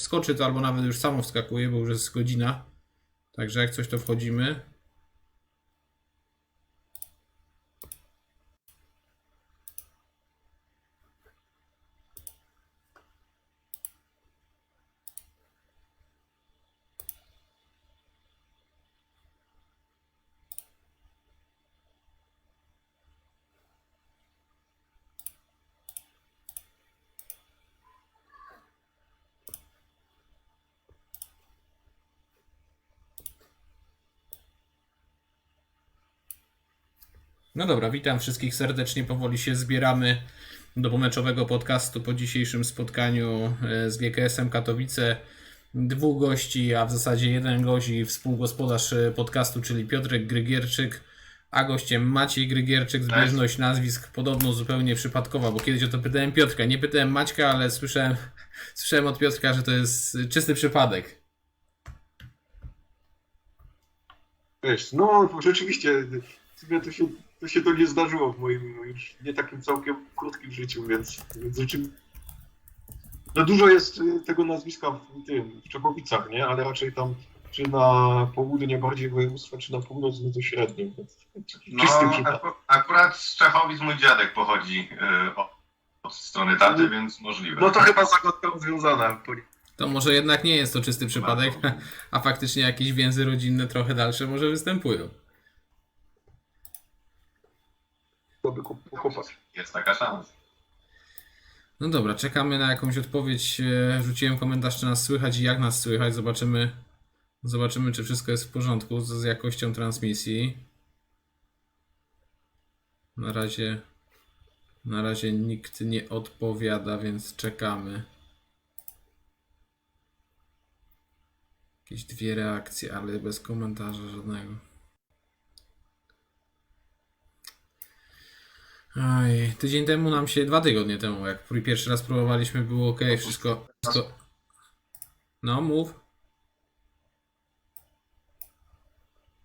wskoczy to albo nawet już samo wskakuje, bo już jest godzina. Także jak coś to wchodzimy. No dobra, witam wszystkich serdecznie. Powoli się zbieramy do pomeczowego podcastu po dzisiejszym spotkaniu e, z GKS-em Katowice. Dwóch gości, a w zasadzie jeden gość i współgospodarz e, podcastu, czyli Piotrek Grygierczyk, a gościem Maciej Grygierczyk. Zbieżność nazwisk podobno zupełnie przypadkowa, bo kiedyś o to pytałem Piotrka. Nie pytałem Maćka, ale słyszałem, słyszałem od Piotrka, że to jest czysty przypadek. Wiesz, no rzeczywiście, to się, to się to nie zdarzyło w moim już nie takim całkiem krótkim życiu, więc, więc rzeczywiście. No dużo jest y, tego nazwiska w tym, w Czechowicach, nie? Ale raczej tam czy na południe bardziej województwa, czy na północ no to średnio. No, aku- akurat z Czechowic mój dziadek pochodzi y, od, od strony taty, więc możliwe. No to chyba zagadka rozwiązana. To może jednak nie jest to czysty przypadek, a faktycznie jakieś więzy rodzinne trochę dalsze może występują. To by kup- chłopak. Jest taka szansa. No dobra, czekamy na jakąś odpowiedź. E, Rzuciłem komentarz, czy nas słychać i jak nas słychać. Zobaczymy, zobaczymy czy wszystko jest w porządku z, z jakością transmisji. Na razie, na razie nikt nie odpowiada, więc czekamy. Jakieś dwie reakcje, ale bez komentarza żadnego. Oj, tydzień temu nam się, dwa tygodnie temu, jak pierwszy raz próbowaliśmy, było ok, wszystko, wszystko. No, mów.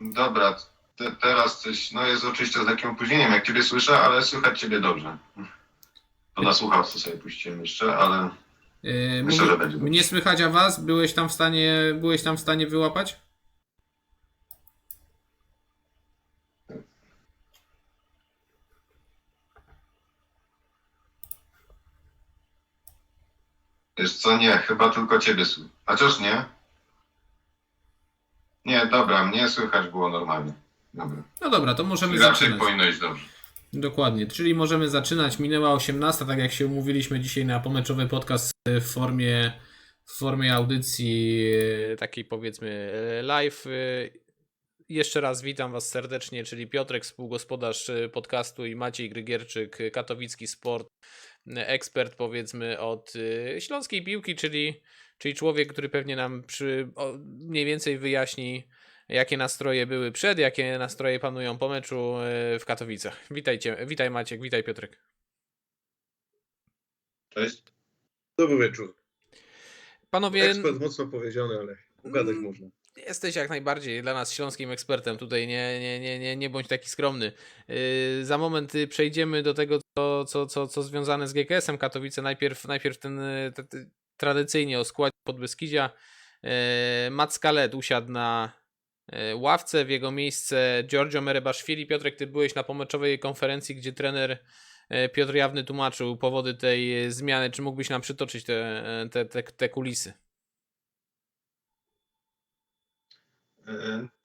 Dobra, te, teraz coś, no jest oczywiście z takim opóźnieniem, jak ciebie słyszę, ale słychać ciebie dobrze. To na słuchawce sobie puściłem jeszcze, ale Yy, Myślę, mówi- że będzie dobrze. mnie słychać, a was? Byłeś tam w stanie, byłeś tam w stanie wyłapać? Wiesz co, nie, chyba tylko ciebie słyszę. Chociaż nie. Nie, dobra, mnie słychać było normalnie. Dobra. No dobra, to możemy Raczej zaczynać. powinno iść dobrze. Dokładnie, czyli możemy zaczynać. Minęła 18, tak jak się umówiliśmy dzisiaj na pomeczowy podcast w formie, w formie audycji e, takiej powiedzmy e, live. E, Jeszcze raz witam Was serdecznie, czyli Piotrek, współgospodarz podcastu i Maciej Grygierczyk, katowicki sport, ekspert powiedzmy od e, śląskiej piłki, czyli, czyli człowiek, który pewnie nam przy, o, mniej więcej wyjaśni jakie nastroje były przed, jakie nastroje panują po meczu e, w Katowicach. Witajcie, witaj Maciek, witaj Piotrek. Cześć. Dobry wieczór. Panowie, Ekspert mocno powiedziane, ale ugadać Mm. można. Jesteś jak najbardziej dla nas śląskim ekspertem, tutaj nie, nie, nie, nie, nie bądź taki skromny. Yy, za moment y, przejdziemy do tego, co, co, co, co związane z GKS-em Katowice. Najpierw, najpierw ten y, tradycyjnie o składzie Podbeskidzia. Yy, Matt Scalet usiadł na e, ławce, w jego miejsce Giorgio Merebaszwili. Piotrek, ty byłeś na pomeczowej konferencji, gdzie trener Piotr Jawny tłumaczył powody tej zmiany. Czy mógłbyś nam przytoczyć te, te, te, te kulisy? E,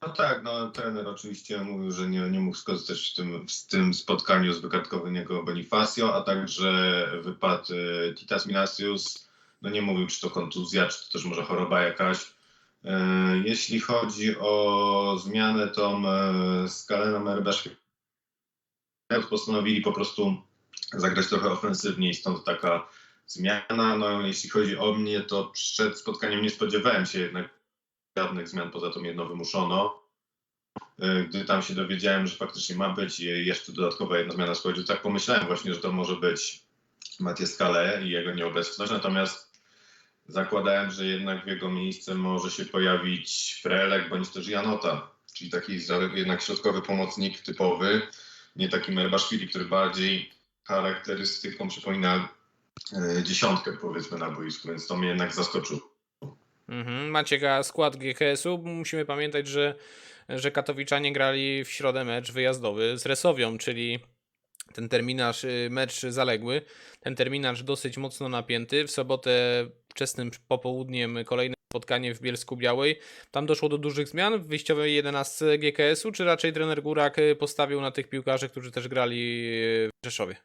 No tak, no trener oczywiście mówił, że nie, nie mógł skorzystać w tym, w tym spotkaniu z wypadkowym jego Bonifacio, a także wypadł e, Titas Minasius. No nie mówił, czy to kontuzja, czy to też może choroba jakaś. E, Jeśli chodzi o zmianę tą e, z Kalenem postanowili po prostu zagrać trochę ofensywniej, stąd taka zmiana. No jeśli chodzi o mnie, to przed spotkaniem nie spodziewałem się jednak żadnych zmian poza tą jedną wymuszono. Y, Gdy tam się dowiedziałem, że faktycznie ma być jeszcze dodatkowa jedna zmiana składzie, tak pomyślałem właśnie, że to może być Matias Skale i jego nieobecność, natomiast zakładałem, że jednak w jego miejsce może się pojawić Frelek bądź też Janota, czyli taki jednak środkowy pomocnik typowy, nie taki Merbaszwili, który bardziej charakterystyką przypomina y, dziesiątkę powiedzmy na boisku, więc to mnie jednak zaskoczyło. Mhm. Maciek, a skład GKS-u? Musimy pamiętać, że, że Katowiczanie grali w środę mecz wyjazdowy z Resowią, czyli ten terminarz, y, mecz zaległy. Ten terminarz dosyć mocno napięty. W sobotę wczesnym popołudniem kolejne spotkanie w Bielsku Białej. Tam doszło do dużych zmian w wyjściowej 11 GKS-u, czy raczej trener Górak y, postawił na tych piłkarzy, którzy też grali y, w Rzeszowie?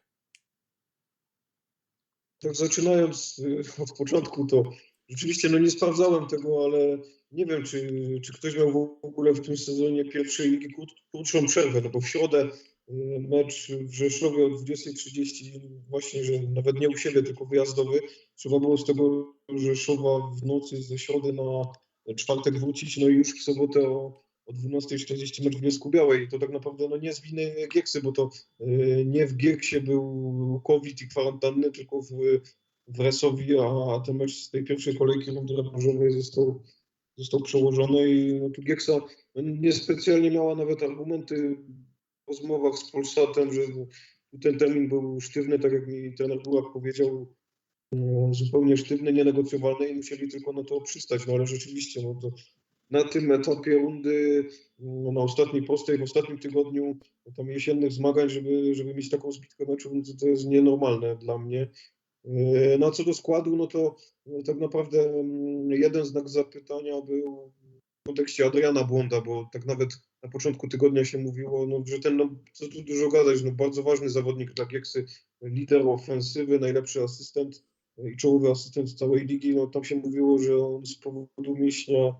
Tak zaczynając od początku, to rzeczywiście no nie sprawdzałem tego, ale nie wiem, czy, czy ktoś miał w ogóle w tym sezonie pierwszej ligi krót, krótszą przerwę, no bo w środę y, mecz w Rzeszowie o 20.30 właśnie, że nawet nie u siebie, tylko wyjazdowy. Trzeba było z tego Rzeszowa w nocy ze środy na czwartek wrócić, no i już w sobotę o, o 12.40 mecz w Bielsku Białej. I to tak naprawdę no nie z winy Gieksy, bo to y, nie w Gieksie był COVID i kwarantanny, tylko w, w Resowi, a, ten mecz z tej pierwszej kolejki rundy rewanżowej został, został przełożony i no, tu Gieksa niespecjalnie miała nawet argumenty w rozmowach z Polsatem, że ten termin był sztywny, tak jak mi trener Burak powiedział, no, zupełnie sztywny, nienegocjowalny i musieli tylko na to przystać, no ale rzeczywiście, no to na tym etapie rundy, no, na ostatniej prostej, w ostatnim tygodniu tam jesiennych zmagań, żeby, żeby mieć taką zbitkę meczu, no to, to jest nienormalne dla mnie. Yy, No a co do składu, no to no, tak naprawdę mm, jeden znak zapytania był w kontekście Adriana Błąda, bo tak nawet na początku tygodnia się mówiło, no, że ten, no, co tu dużo gadać, no, bardzo ważny zawodnik dla Gieksy, lider ofensywy, najlepszy asystent i czołowy asystent całej ligi, no tam się mówiło, że on z powodu mięśnia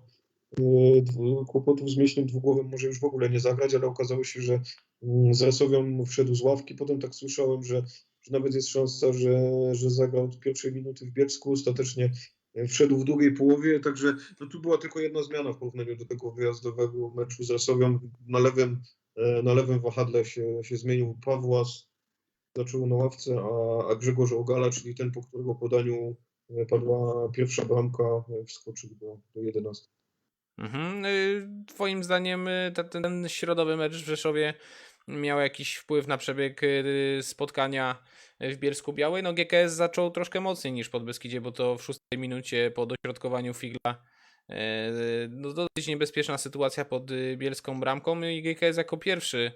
kłopotów z mięśniem dwugłowym może już w ogóle nie zagrać, ale okazało się, że mm, z Resowią wszedł z ławki. Potem tak słyszałem, że nawet jest szansa, że, że zagra od pierwszej minuty w Bielsku. Ostatecznie e, wszedł w drugiej połowie, także no, tu była tylko jedna zmiana w porównaniu do tego wyjazdowego meczu z Resowią. Na lewym, e, na lewym wahadle się, się zmienił Pawłas, zaczął na ławce, a, a Grzegorz Ogala, czyli ten, po którego podaniu e, padła pierwsza bramka, wskoczył do, do 11. Mhm. Y, Twoim zdaniem y, te- ten, ten środowy mecz w Rzeszowie miał jakiś wpływ na przebieg y, spotkania w Bielsku Białej? No GKS zaczął troszkę mocniej niż pod Beskidzie, bo to w szóstej minucie po dośrodkowaniu Figla e, no dosyć niebezpieczna sytuacja pod y, bielską bramką i GKS jako pierwszy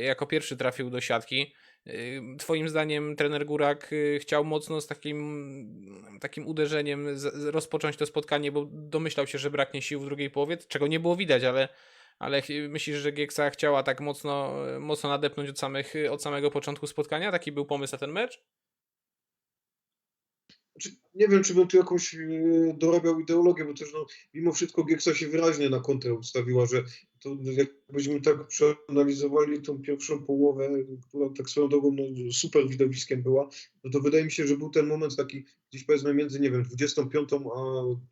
jako pierwszy trafił do siatki. Y, Twoim zdaniem trener Górak y, chciał mocno z takim, takim uderzeniem rozpocząć to spotkanie, bo domyślał się, że braknie sił w drugiej połowie, czego nie było widać, ale, ale myślisz, że Gieksa chciała tak mocno, mocno nadepnąć od, samych, od samego początku spotkania? Taki był pomysł na ten mecz? Znaczy, nie wiem, czy bym tu jakąś e, dorabiał ideologię, bo też no, mimo wszystko Gieksa się wyraźnie na kontrę ustawiła, że to jakbyśmy tak przeanalizowali tą pierwszą połowę, która tak swoją drogą no, super widowiskiem była, no to wydaje mi się, że był ten moment taki gdzieś powiedzmy między, nie wiem, 25 a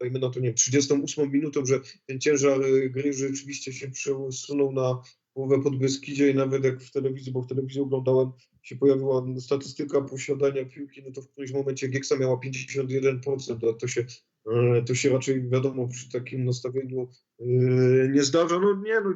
dajmy na to, nie wiem, 38 minutą, że ten ciężar e, gry rzeczywiście się przesunął na połowę pod Beskidzie i nawet jak w telewizji, bo w telewizji oglądałem, się pojawiła statystyka posiadania piłki, no to w którymś momencie Gieksa miała 51%, a to się, e, to się raczej wiadomo przy takim nastawieniu e, nie zdarza. No nie, no,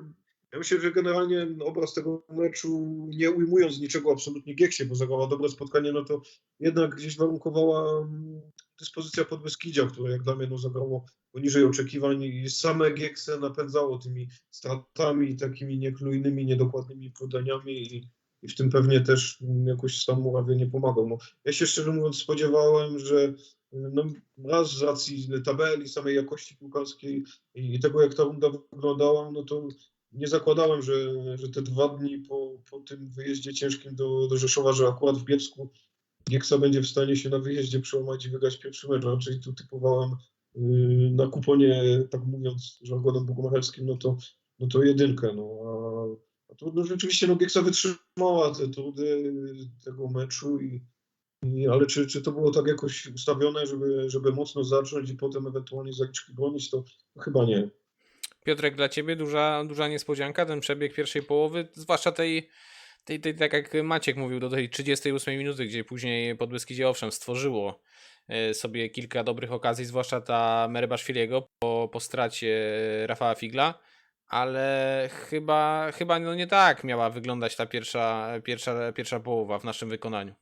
ja myślę, że generalnie obraz tego meczu, nie ujmując niczego absolutnie Gieksie, bo zagrała dobre spotkanie, no to jednak gdzieś warunkowała mm, dyspozycja Podbeskidzia, które jak mnie no, zagrało poniżej oczekiwań i same Giekse napędzało tymi stratami, takimi niechlujnymi, niedokładnymi podaniami i, i w tym pewnie też mm, jakoś Stan Murawie nie pomagał. No, ja się szczerze mówiąc spodziewałem, że no, raz z racji tabeli, samej jakości piłkarskiej i, i tego, jak ta runda wyglądała, no to nie zakładałem, że, że te dwa dni po, po tym wyjeździe ciężkim do, do Rzeszowa, że akurat w Bielsku Gieksa będzie w stanie się na wyjeździe przełamać i wygrać pierwszy mecz. Raczej tu typowałem yy, na kuponie, tak mówiąc żargonem bukumacherskim, no to, no to jedynkę. No, a, a to no, rzeczywiście no, Gieksa wytrzymała te trudy tego meczu i, i, ale czy, czy to było tak jakoś ustawione, żeby, żeby mocno zacząć i potem ewentualnie zaliczki bronić, to, to chyba nie. Piotrek, dla ciebie duża, duża niespodzianka, ten przebieg pierwszej połowy, zwłaszcza tej, tej, tej, tak jak Maciek mówił, do tej 38 minuty, gdzie później Podbeskidzie owszem stworzyło e, sobie kilka dobrych okazji, zwłaszcza ta Merebaszwiliego po, po stracie Rafała Figla, ale chyba, chyba no nie tak miała wyglądać ta pierwsza, pierwsza, pierwsza połowa w naszym wykonaniu.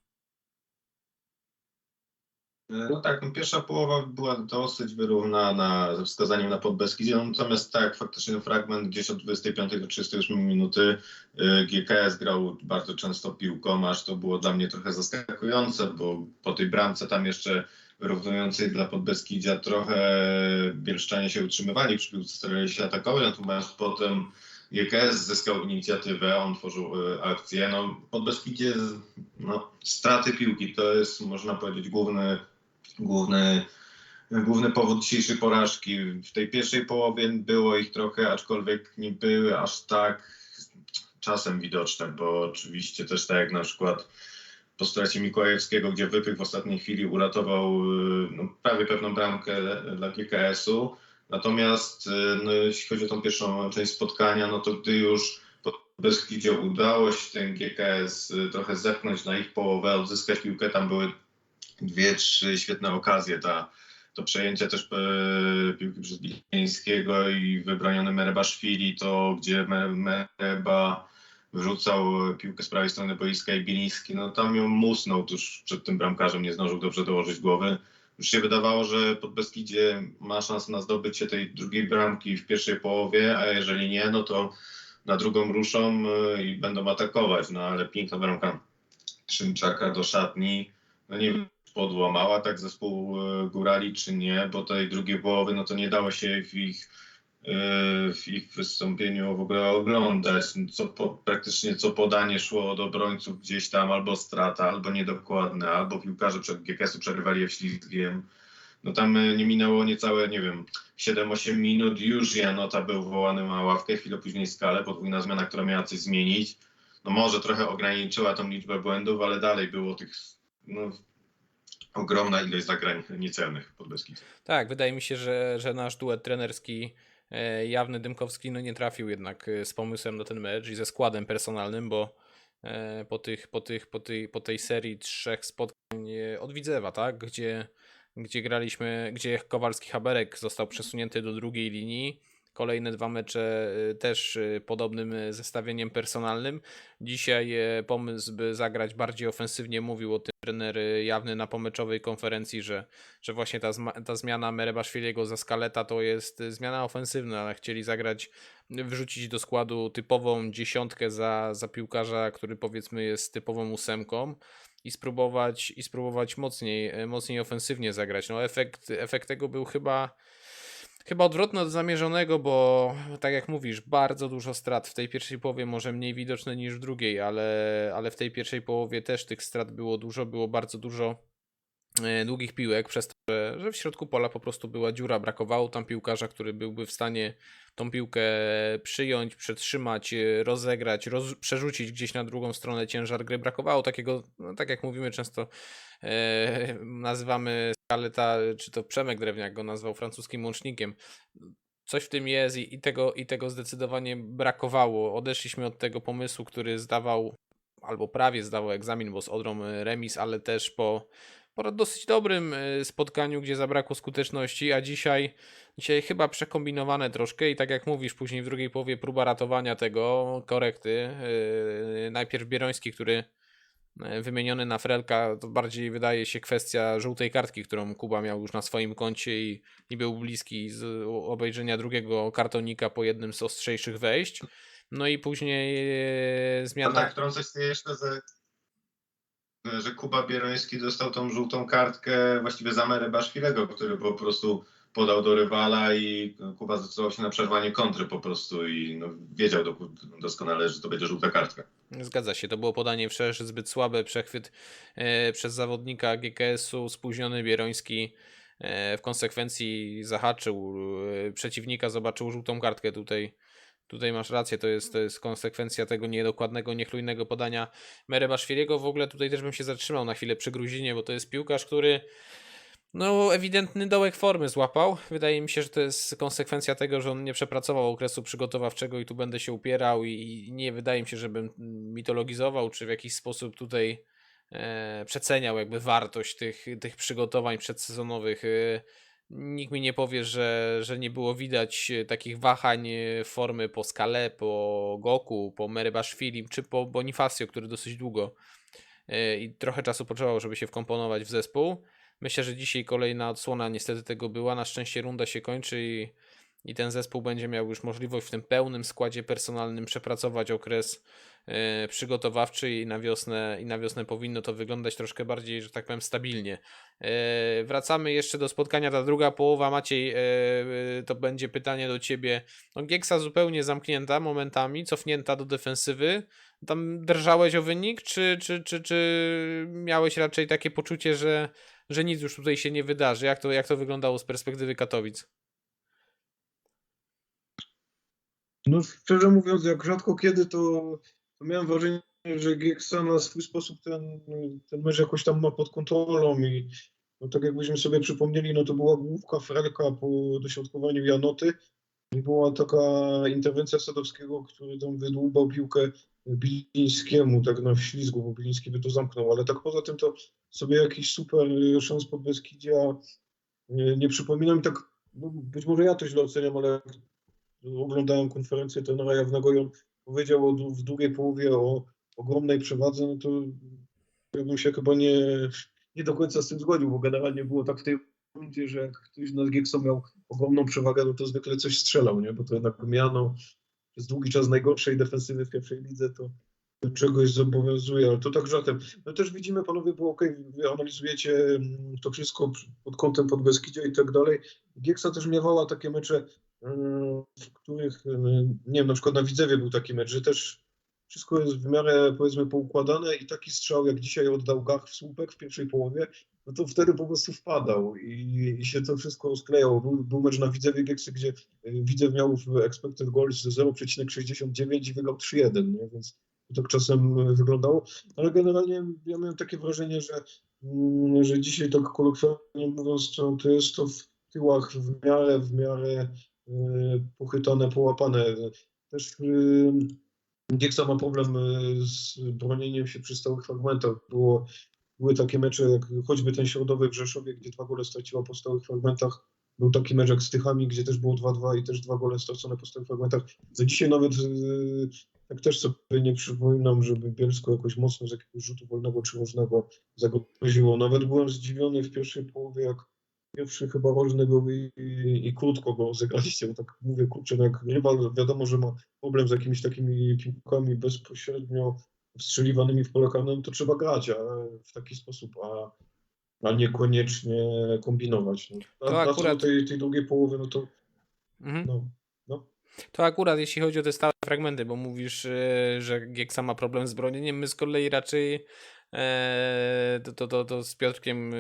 No tak, no pierwsza połowa była dosyć wyrównana ze wskazaniem na Podbeskidzie, no, natomiast tak, faktycznie ten fragment gdzieś od 25 do 38 minuty y, GKS grał bardzo często piłką, aż to było dla mnie trochę zaskakujące, bo po tej bramce tam jeszcze wyrównującej dla Podbeskidzia trochę Bielszczanie się utrzymywali przy piłce, starali się atakować, natomiast potem GKS zyskał inicjatywę, on tworzył y, akcję. No, Podbeskidzie, no, straty piłki to jest, można powiedzieć, główny główny, główny powód dzisiejszej porażki. W tej pierwszej połowie było ich trochę, aczkolwiek nie były aż tak czasem widoczne, bo oczywiście też tak jak na przykład po stracie Mikołajewskiego, gdzie wypych w ostatniej chwili uratował y, no, prawie pewną bramkę dla GKS-u. Natomiast y, no, jeśli chodzi o tą pierwszą część spotkania, no to gdy już Beskidzie udało się ten GKS y, trochę zepchnąć na ich połowę, odzyskać piłkę, tam były dwie, trzy świetne okazje. Ta, to przejęcie też e, piłki przez Bilińskiego i wybroniony Merebaszwili, to gdzie Me- Mereba wrzucał piłkę z prawej strony boiska i Biliński, no tam ją musnął tuż przed tym bramkarzem, nie zdążył dobrze dołożyć głowy. Już się wydawało, że pod Beskidzie ma szansę na zdobycie tej drugiej bramki w pierwszej połowie, a jeżeli nie, no to na drugą ruszą e, i będą atakować. No ale piękna bramka Szymczaka do szatni. No nie podłamała tak zespół e, Górali, czy nie, bo tej drugiej połowy no to nie dało się w ich, e, w ich wystąpieniu w ogóle oglądać. Co po, praktycznie co podanie szło od obrońców gdzieś tam albo strata, albo niedokładne, albo piłkarze przed GKS-u przerywali je ślizgiem. No tam e, nie minęło niecałe, nie wiem, 7-8 minut, już Janota był wołany na ławkę, chwilę później skalę, podwójna zmiana, która miała coś zmienić. No może trochę ograniczyła tą liczbę błędów, ale dalej było tych no, ogromna ilość zagrań niecelnych pod Beskidzie. Tak, wydaje mi się, że, że nasz duet trenerski e, Jawny Dymkowski no nie trafił jednak e, z pomysłem na ten mecz i ze składem personalnym, bo e, po, tych, po, tych, po, tej, po tej serii trzech spotkań od Widzewa, tak, gdzie, gdzie graliśmy, gdzie Kowalski Haberek został przesunięty do drugiej linii, kolejne dwa mecze e, też e, podobnym e, zestawieniem personalnym. Dzisiaj pomysł, by zagrać bardziej ofensywnie, mówił o tym trener Jawny na pomeczowej konferencji, że że właśnie ta, ta zmiana Merebaszwiliego za Skaleta to jest y, zmiana ofensywna, chcieli zagrać, wrzucić do składu typową dziesiątkę za, za piłkarza, który powiedzmy jest typową ósemką i spróbować, i spróbować mocniej, y, mocniej ofensywnie zagrać. No efekt, efekt tego był chyba chyba odwrotny od zamierzonego, bo tak jak mówisz, bardzo dużo strat w tej pierwszej połowie, może mniej widoczne niż w drugiej, ale, ale w tej pierwszej połowie też tych strat było dużo, było bardzo dużo e, długich piłek, przez to, że, że w środku pola po prostu była dziura. Brakowało tam piłkarza, który byłby w stanie tą piłkę przyjąć, przetrzymać, e, rozegrać, roz, przerzucić gdzieś na drugą stronę ciężar gry. Brakowało takiego, no, tak jak mówimy często, nazywamy Skaleta, czy to Przemek Drewniak go nazwał francuskim łącznikiem. Coś w tym jest i, i, tego, i tego zdecydowanie brakowało. Odeszliśmy od tego pomysłu, który zdawał, albo prawie zdawał egzamin, bo z Odrą e, remis, ale też po, po dosyć dobrym e, spotkaniu, gdzie zabrakło skuteczności, a dzisiaj, dzisiaj chyba przekombinowane troszkę i tak jak mówisz, później w drugiej połowie próba ratowania tego, korekty. Yy, najpierw Bieroński, który wymieniony na Frelka, to bardziej wydaje się kwestia żółtej kartki, którą Kuba miał już na swoim koncie i, i był bliski z obejrzenia drugiego kartonika po jednym z ostrzejszych wejść. No i później e, No zmiana... tak, wtrącę się jeszcze, że, że Kuba Bieroński dostał tą żółtą kartkę właściwie za Merę Baszwilego, który po prostu podał do rywala i Kuba zdecydował się na przerwanie kontry po prostu i no, wiedział do, doskonale, że to będzie żółta kartka. Zgadza się, to było podanie wszerz zbyt słabe, przechwyt e, przez zawodnika GKS-u, spóźniony Bieroński e, w konsekwencji zahaczył e, przeciwnika, zobaczył żółtą kartkę tutaj. Tutaj masz rację, to jest, to jest konsekwencja tego niedokładnego, niechlujnego podania Merebaszwiliego. W ogóle tutaj też bym się zatrzymał na chwilę przy Gruzinie, bo to jest piłkarz, który no ewidentny dołek formy złapał. Wydaje mi się, że to jest konsekwencja tego, że on nie przepracował okresu przygotowawczego i tu będę się upierał i, nie wydaje mi się, żebym mitologizował, czy w jakiś sposób tutaj e, przeceniał jakby wartość tych, tych przygotowań przedsezonowych. E, nikt mi nie powie, że, że nie było widać takich wahań e, formy po Skale, po Goku, po Merebaszwilim, czy po Bonifacio, który dosyć długo e, i trochę czasu potrzebował, żeby się wkomponować w zespół. Myślę, że dzisiaj kolejna odsłona niestety tego była. Na szczęście runda się kończy i, i ten zespół będzie miał już możliwość w tym pełnym składzie personalnym przepracować okres e, przygotowawczy i na wiosnę i na wiosnę powinno to wyglądać troszkę bardziej, że tak powiem, stabilnie. E, wracamy jeszcze do spotkania, ta druga połowa. Maciej, e, to będzie pytanie do ciebie. No, Gieksa zupełnie zamknięta momentami, cofnięta do defensywy. Tam drżałeś o wynik, czy, czy, czy, czy miałeś raczej takie poczucie, że, że nic już tutaj się nie wydarzy? Jak to, jak to wyglądało z perspektywy Katowic? No szczerze mówiąc, jak rzadko kiedy, to, to miałem wrażenie, że Gieksa na swój sposób ten, ten mecz jakoś tam ma pod kontrolą i no tak jakbyśmy sobie przypomnieli, no to była główka Frelka po dośrodkowaniu Janoty i była taka interwencja Sadowskiego, który tam wydłubał piłkę Bilińskiemu tak na ślizgu, bo Biliński by to zamknął, ale tak poza tym to sobie jakiś super szans pod Beskidzia nie, nie przypominam. Tak, no być może ja to źle oceniam, ale oglądałem konferencję trenera Jawnego i on powiedział o, w drugiej połowie o ogromnej przewadze, no to ja bym się chyba nie, nie do końca z tym zgodził, bo generalnie było tak w tej rundzie, że jak ktoś na Giekso miał ogromną przewagę, no to zwykle coś strzelał, nie? bo to jednak miano przez długi czas najgorszej defensywy w pierwszej lidze, to do czegoś zobowiązuje, ale to tak żartem. No też widzimy, panowie, bo okej, wy analizujecie mm, to wszystko pod kątem Podbeskidzia i tak dalej. Gieksa też miewała takie mecze, mm, w których, mm, nie wiem, na przykład na Widzewie był taki mecz, że też wszystko jest w miarę, powiedzmy, poukładane i taki strzał, jak dzisiaj oddał Gach w słupek w pierwszej połowie, no to wtedy po prostu wpadał i, i się to wszystko sklejało. Był, był mecz na Widzewie Gieksy, gdzie y, Widzew miał w expected goals 0,69 i wygrał 3-1, nie? więc tak czasem y, wyglądało, ale generalnie ja miałem takie wrażenie, że, mm, że dzisiaj tak kolokwialnie mówiąc, to, jest to w tyłach w miarę, w miarę y, pochytane, połapane. Też Gieksa ma problem z bronieniem się przy stałych fragmentach. Było, były takie mecze, jak choćby ten środowy w Rzeszowie, gdzie dwa gole straciła po stałych fragmentach. Był taki mecz jak z Tychami, gdzie też było 2-2 i też dwa gole stracone po stałych fragmentach. Za dzisiaj nawet y, tak też sobie nie przypominam, żeby Bielsko jakoś mocno z jakiegoś rzutu wolnego czy różnego zagroziło. Nawet byłem zdziwiony w pierwszej połowie, jak pierwszy chyba rożny był i, i, krótko go rozegraliście, bo tak mówię, kurczę, no jak rywal wiadomo, że ma problem z jakimiś takimi piłkami bezpośrednio wstrzeliwanymi w pole karne, no to trzeba grać w taki sposób, a, a niekoniecznie kombinować. No. A, To akurat- do tej, tej drugiej połowy, no to Mhm. no, no. To akurat jeśli chodzi o te stałe fragmenty, bo mówisz, e, że Gieksa ma problem z bronieniem, my z kolei raczej e, to, to, to, to z Piotrkiem e,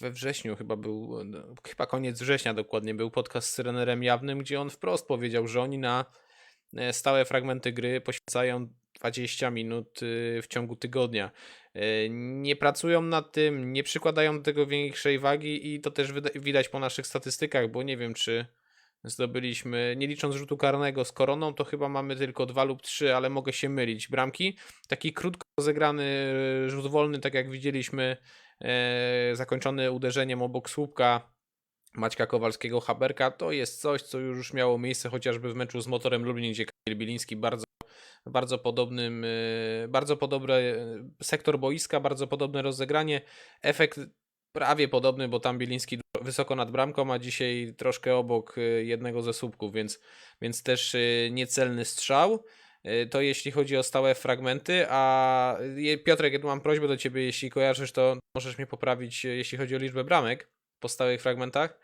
we wrześniu chyba był, no, chyba koniec września dokładnie, był podcast z trenerem jawnym, gdzie on wprost powiedział, że oni na stałe fragmenty gry poświęcają 20 minut e, w ciągu tygodnia. E, Nie pracują nad tym, nie przykładają do tego większej wagi i to też widać po naszych statystykach, bo nie wiem, czy zdobyliśmy, nie licząc rzutu karnego z koroną, to chyba mamy tylko dwa lub trzy, ale mogę się mylić. Bramki, taki krótko rozegrany e, rzut wolny, tak jak widzieliśmy, zakończony uderzeniem obok słupka Maćka Kowalskiego Haberka, to jest coś, co już miało miejsce chociażby w meczu z Motorem Lublin, gdzie Kamil Biliński bardzo bardzo podobnym, e, bardzo podobny e, sektor boiska, bardzo podobne rozegranie. Efekt prawie podobny, bo tam Bieliński dużo- wysoko nad bramką, a dzisiaj troszkę obok y, jednego ze słupków, więc, więc też niecelny strzał. To jeśli chodzi o stałe fragmenty, a Piotrek, mam prośbę do Ciebie, jeśli kojarzysz, to możesz mnie poprawić, jeśli chodzi o liczbę bramek po stałych fragmentach.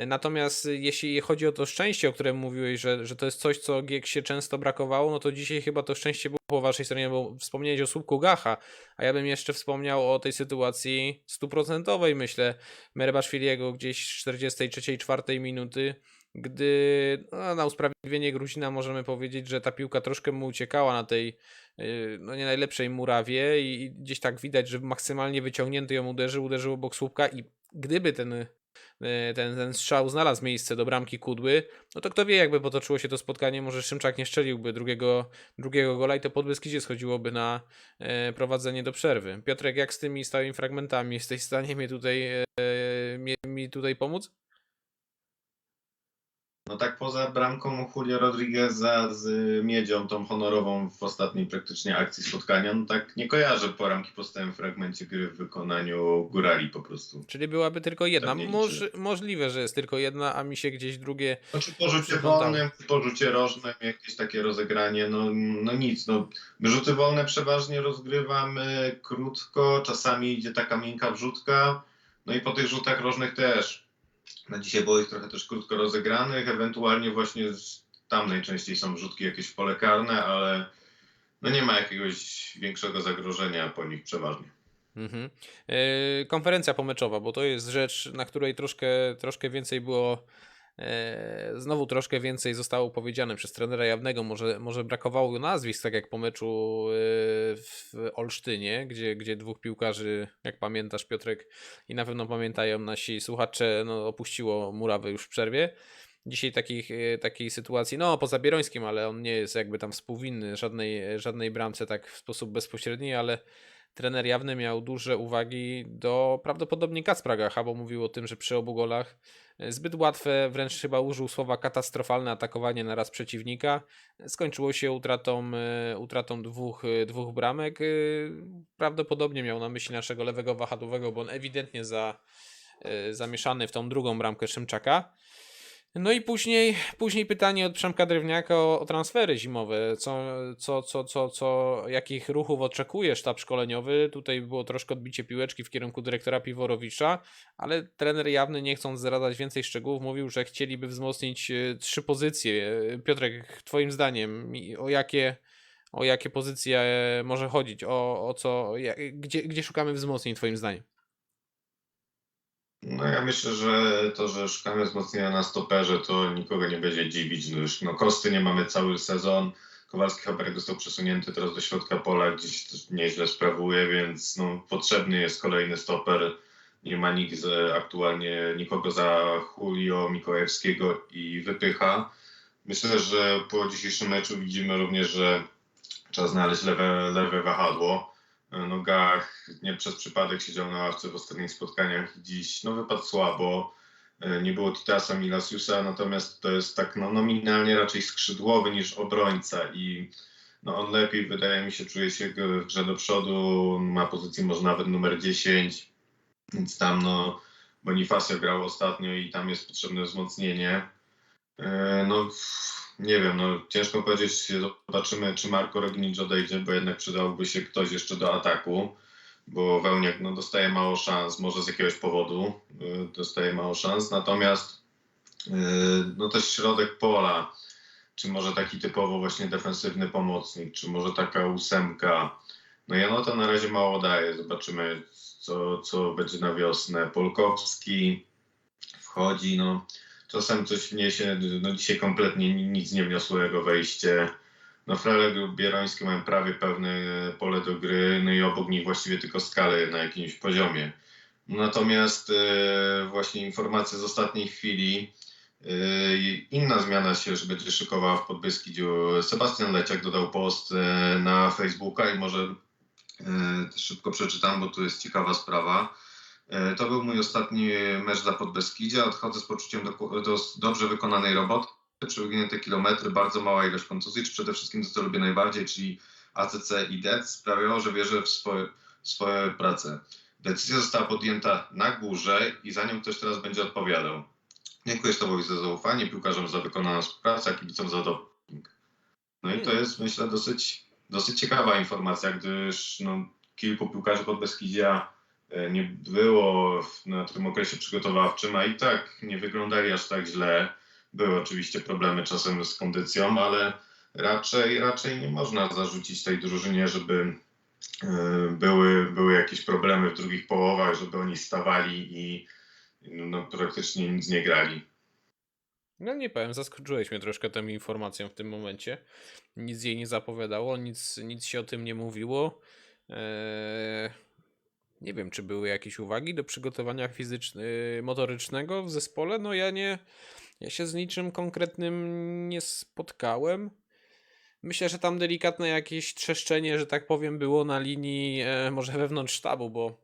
Y, Natomiast y, jeśli chodzi o to szczęście, o którym mówiłeś, że, że to jest coś, co się często brakowało, no to dzisiaj chyba to szczęście było po Waszej stronie, bo wspomniałeś o słupku Gacha, a ja bym jeszcze wspomniał o tej sytuacji stuprocentowej, myślę, Merebaszwiliego gdzieś z 43-4 minuty, gdy no, na usprawiedliwienie Gruzina możemy powiedzieć, że ta piłka troszkę mu uciekała na tej yy, no nie najlepszej murawie i, gdzieś tak widać, że maksymalnie wyciągnięty ją uderzył, uderzył obok słupka i gdyby ten, ten, ten strzał znalazł miejsce do bramki Kudły, no to kto wie jakby potoczyło się to spotkanie, może Szymczak nie szczeliłby drugiego, drugiego gola i to pod Beskidzie schodziłoby na e, prowadzenie do przerwy. Piotrek, jak z tymi stałymi fragmentami? Jesteś w stanie mnie tutaj, e, mi tutaj pomóc? No tak poza bramką Julio Rodrigueza z miedzią tą honorową w ostatniej praktycznie akcji spotkania, no tak nie kojarzę poramki po stałym fragmencie gry w wykonaniu górali po prostu. Czyli byłaby tylko jedna. Moż, możliwe, że jest tylko jedna, a mi się gdzieś drugie. Znaczy po rzucie Przyglądam. wolnym, po rzucie rożnym, jakieś takie rozegranie, no, no nic, no rzuty wolne przeważnie rozgrywamy krótko, czasami idzie taka miękka wrzutka, no i po tych rzutach rożnych też. Na dzisiaj było ich trochę też krótko rozegranych, ewentualnie właśnie z, tam najczęściej są wrzutki jakieś w pole karne, ale no nie ma jakiegoś większego zagrożenia po nich przeważnie. Mhm. E, konferencja pomeczowa, bo to jest rzecz, na której troszkę, troszkę więcej było. E, znowu troszkę więcej zostało powiedziane przez trenera Jawnego. Może, może brakowało nazwisk, tak jak po meczu e, w Olsztynie, gdzie, gdzie dwóch piłkarzy, jak pamiętasz, Piotrek, i na pewno pamiętają nasi słuchacze, no, opuściło murawę już w przerwie. Dzisiaj takich, e, takiej sytuacji, no poza Bierońskim, ale on nie jest jakby tam współwinny żadnej, żadnej bramce tak w sposób bezpośredni, ale trener jawny miał duże uwagi do prawdopodobnie Kacpra Gacha, bo mówił o tym, że przy obu golach e, zbyt łatwe, wręcz chyba użył słowa katastrofalne atakowanie na raz przeciwnika. Skończyło się utratą, e, utratą dwóch, e, dwóch bramek. Prawdopodobnie miał na myśli naszego lewego wahadłowego, bo on ewidentnie za, zamieszany w tą drugą bramkę Szymczaka. No i później, później pytanie od Przemka Drewniaka o, o transfery zimowe. Co, co, co, co, co, jakich ruchów oczekuje sztab szkoleniowy? Tutaj było troszkę odbicie piłeczki w kierunku dyrektora Piworowicza, ale trener jawny, nie chcąc zdradzać więcej szczegółów, mówił, że chcieliby wzmocnić e, trzy pozycje. Piotrek, twoim zdaniem, o jakie, o jakie pozycje e, może chodzić? O, o co, gdzie, gdzie szukamy wzmocnień twoim zdaniem? No ja myślę, że to, że szukamy wzmocnienia na stoperze, to nikogo nie będzie dziwić. No już no Kosty nie mamy cały sezon. Kowalski Haberek został przesunięty teraz do środka pola, gdzieś nieźle sprawuje, więc no, potrzebny jest kolejny stoper. Nie ma nikt z, aktualnie nikogo za Julio Mikołajewskiego i wypycha. Myślę, że po dzisiejszym meczu widzimy również, że trzeba znaleźć lewe, lewe wahadło. No Gach nie przez przypadek siedział na ławce w ostatnich spotkaniach i dziś no, wypadł słabo. E, Nie było Titasa Milasiusa, natomiast to jest tak no, nominalnie raczej skrzydłowy niż obrońca i no, on lepiej wydaje mi się czuje się w grze do przodu, ma pozycję może nawet numer 10, więc tam no Bonifacio grał ostatnio i tam jest potrzebne wzmocnienie. E, No nie wiem, no ciężko powiedzieć, zobaczymy czy Marco Rognicz odejdzie, bo jednak przydałby się ktoś jeszcze do ataku, bo Wełniak no, dostaje mało szans, może z jakiegoś powodu y, dostaje mało szans, natomiast y, no też środek pola, czy może taki typowo właśnie defensywny pomocnik, czy może taka ósemka, no ja no to na razie mało daje, zobaczymy co, co będzie na wiosnę. Polkowski wchodzi, no czasem coś wniesie, no dzisiaj kompletnie ni- nic nie wniosło jego wejście. No Frelek Bieroński mają prawie pełne pole do gry, no i obok nich właściwie tylko skalę na jakimś poziomie. Natomiast e, właśnie informacja z ostatniej chwili, e, inna zmiana się że będzie szykowała w Podbeskidziu. Sebastian Leciak dodał post e, na Facebooka i może szybko przeczytam, bo tu jest ciekawa sprawa. E, To był mój ostatni mecz dla Podbeskidzia. Odchodzę z poczuciem do, do dobrze wykonanej roboty, przebiegnięte kilometry, bardzo mała ilość kontuzji, czy przede wszystkim to, co lubię najbardziej, czyli ACC i DEC, sprawiało, że wierzę w swoje, w swoje prace. Decyzja została podjęta na górze i za nią ktoś teraz będzie odpowiadał. Dziękuję sztabowi za zaufanie, piłkarzom za wykonaną współpracę, a kibicom za doping. No i to jest, myślę, dosyć, dosyć ciekawa informacja, gdyż no, kilku piłkarzy pod Beskidzia e, nie było na tym okresie przygotowawczym, a i tak nie wyglądali aż tak źle. Były oczywiście problemy czasem z kondycją, ale raczej, raczej nie można zarzucić tej drużynie, żeby e, były, były jakieś problemy w drugich połowach, żeby oni stawali i no, praktycznie nic nie grali. No nie powiem, zaskoczyłeś mnie troszkę tą informacją w tym momencie. Nic jej nie zapowiadało, nic, nic się o tym nie mówiło. Eee, nie wiem, czy były jakieś uwagi do przygotowania fizycznego, motorycznego w zespole. No ja nie, ja się z niczym konkretnym nie spotkałem. Myślę, że tam delikatne jakieś trzeszczenie, że tak powiem, było na linii, e, może wewnątrz sztabu, bo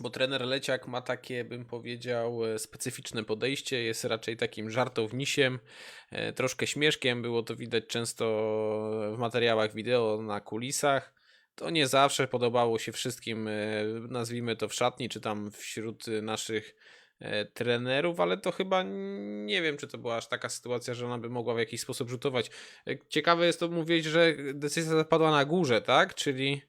bo trener Leciak ma takie, bym powiedział, e, specyficzne podejście, jest raczej takim żartownisiem, e, troszkę śmieszkiem, było to widać często w materiałach wideo na kulisach. To nie zawsze podobało się wszystkim, e, nazwijmy to w szatni, czy tam wśród naszych e, trenerów, ale to chyba nie wiem, czy to była aż taka sytuacja, że ona by mogła w jakiś sposób rzutować. E, Ciekawe jest to mówić, że decyzja zapadła na górze, tak? Czyli.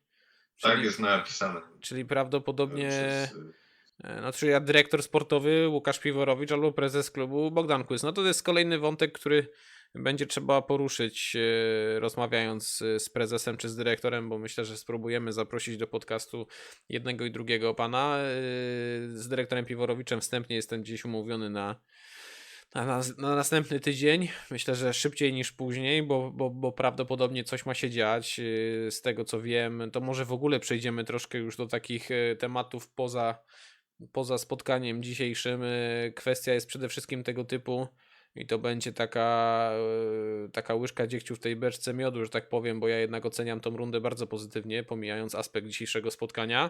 Tak czyli- jest napisane. Czyli prawdopodobnie. Przez, y, No, czyli ja dyrektor sportowy Łukasz Piworowicz albo prezes klubu Bogdan Kłys. No to jest kolejny wątek, który będzie trzeba poruszyć, e, rozmawiając e, z prezesem czy z dyrektorem, bo myślę, że spróbujemy zaprosić do podcastu jednego i drugiego pana. E, Z dyrektorem Piworowiczem wstępnie jestem dziś umówiony na, na, na, na następny tydzień. Myślę, że szybciej niż później, bo, bo, bo prawdopodobnie coś ma się dziać. Z tego co wiem, to może w ogóle przejdziemy troszkę już do takich tematów poza poza spotkaniem dzisiejszym kwestia jest przede wszystkim tego typu i to będzie taka, y, taka łyżka dziegciu w tej beczce miodu, że tak powiem, bo ja jednak oceniam tą rundę bardzo pozytywnie, pomijając aspekt dzisiejszego spotkania.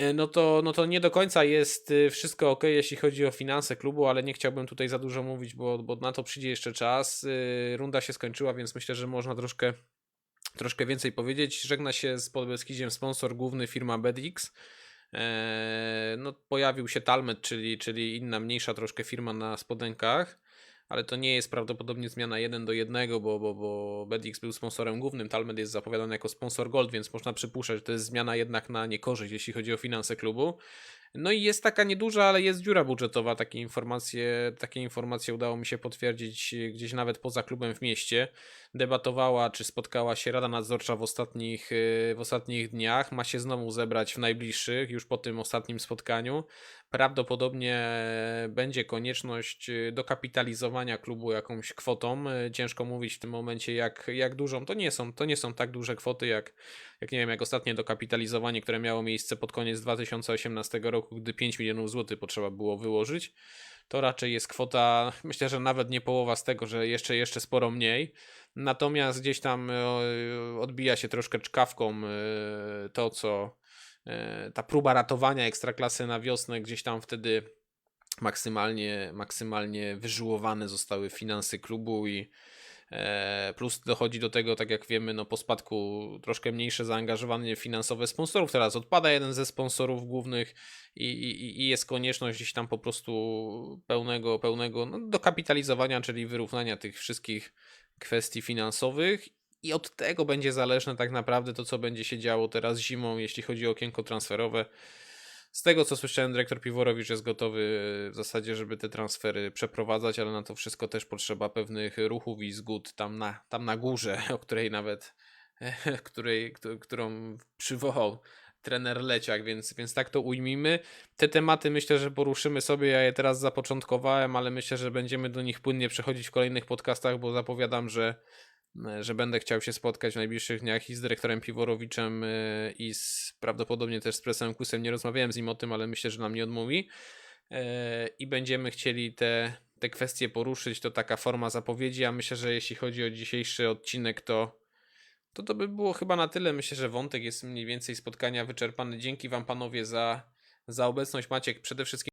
Y, No to, no to nie do końca jest y, wszystko ok, jeśli chodzi o finanse klubu, ale nie chciałbym tutaj za dużo mówić, bo, bo na to przyjdzie jeszcze czas. Runda się skończyła, więc myślę, że można troszkę, troszkę więcej powiedzieć. Żegna się z Podbeskidziem sponsor główny firma Bedix. No, pojawił się Talmet, czyli, czyli inna, mniejsza troszkę firma na spodenkach, ale to nie jest prawdopodobnie zmiana 1 do 1, bo, bo, bo był sponsorem głównym, Talmet jest zapowiadany jako sponsor Gold, więc można przypuszczać, że to jest zmiana jednak na niekorzyść, jeśli chodzi o finanse klubu. No i jest taka nieduża, ale jest dziura budżetowa. Takie informacje, takie informacje udało mi się potwierdzić gdzieś nawet poza klubem w mieście. Debatowała, czy spotkała się Rada Nadzorcza w ostatnich, yy, w ostatnich dniach. Ma się znowu zebrać w najbliższych, już po tym ostatnim spotkaniu. Prawdopodobnie będzie konieczność dokapitalizowania klubu jakąś kwotą. Ciężko mówić w tym momencie, jak, jak dużą. To nie, są, to nie są tak duże kwoty, jak, jak nie wiem, jak ostatnie dokapitalizowanie, które miało miejsce pod koniec 2018 roku, gdy 5 milionów złotych potrzeba było wyłożyć. To raczej jest kwota, myślę, że nawet nie połowa z tego, że jeszcze, jeszcze sporo mniej. Natomiast gdzieś tam e, odbija się troszkę czkawką e, to, co e, ta próba ratowania ekstraklasy na wiosnę, gdzieś tam wtedy maksymalnie, maksymalnie wyżyłowane zostały finanse klubu i plus dochodzi do tego, tak jak wiemy, no po spadku troszkę mniejsze zaangażowanie finansowe sponsorów. Teraz odpada jeden ze sponsorów głównych i, i, i jest konieczność gdzieś tam po prostu pełnego, pełnego no, dokapitalizowania, czyli wyrównania tych wszystkich kwestii finansowych i od tego będzie zależne tak naprawdę to, co będzie się działo teraz zimą, jeśli chodzi o okienko transferowe. Z tego, co słyszałem, dyrektor Piworowicz jest gotowy w zasadzie, żeby te transfery przeprowadzać, ale na to wszystko też potrzeba pewnych ruchów i zgód tam na, tam na górze, o której nawet, której, któ- którą przywołał trener Leciak, więc, więc tak to ujmijmy. Te tematy myślę, że poruszymy sobie. Ja je teraz zapoczątkowałem, ale myślę, że będziemy do nich płynnie przechodzić w kolejnych podcastach, bo zapowiadam, że, że będę chciał się spotkać w najbliższych dniach i z dyrektorem Piworowiczem yy, i z, prawdopodobnie też z presem Kusem. Nie rozmawiałem z nim o tym, ale myślę, że nam nie odmówi. Yy, I będziemy chcieli te, te kwestie poruszyć. To taka forma zapowiedzi, a myślę, że jeśli chodzi o dzisiejszy odcinek, to to to by było chyba na tyle. Myślę, że wątek jest mniej więcej spotkania wyczerpany. Dzięki Wam panowie za, za obecność. Maciek, przede wszystkim